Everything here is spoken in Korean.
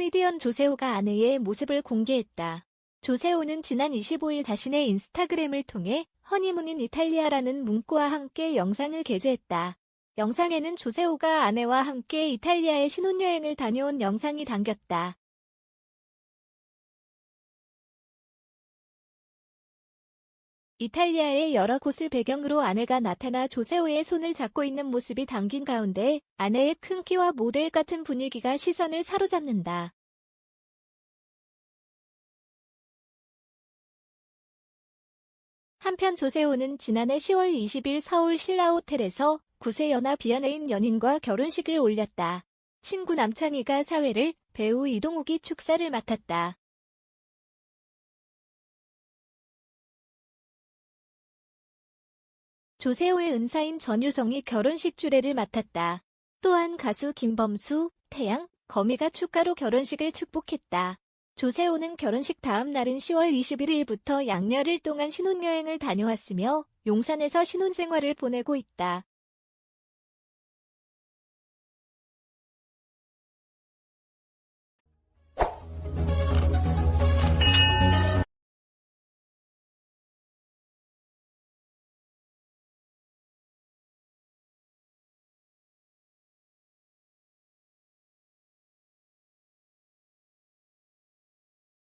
코미디언 조세호가 아내의 모습을 공개했다. 조세호는 지난 25일 자신의 인스타그램을 통해 허니문인 이탈리아라는 문구와 함께 영상을 게재했다. 영상에는 조세호가 아내와 함께 이탈리아에 신혼여행을 다녀온 영상이 담겼다. 이탈리아의 여러 곳을 배경으로 아내가 나타나 조세호의 손을 잡고 있는 모습이 담긴 가운데 아내의 큰 키와 모델 같은 분위기가 시선을 사로잡는다. 한편 조세호는 지난해 10월 20일 서울 신라호텔에서 9세 연하 비연예인 연인과 결혼식을 올렸다. 친구 남창희가 사회를 배우 이동욱이 축사를 맡았다. 조세호의 은사인 전유성이 결혼식 주례를 맡았다. 또한 가수 김범수, 태양, 거미가 축가로 결혼식을 축복했다. 조세호는 결혼식 다음 날인 10월 21일부터 양열일 동안 신혼여행을 다녀왔으며 용산에서 신혼생활을 보내고 있다.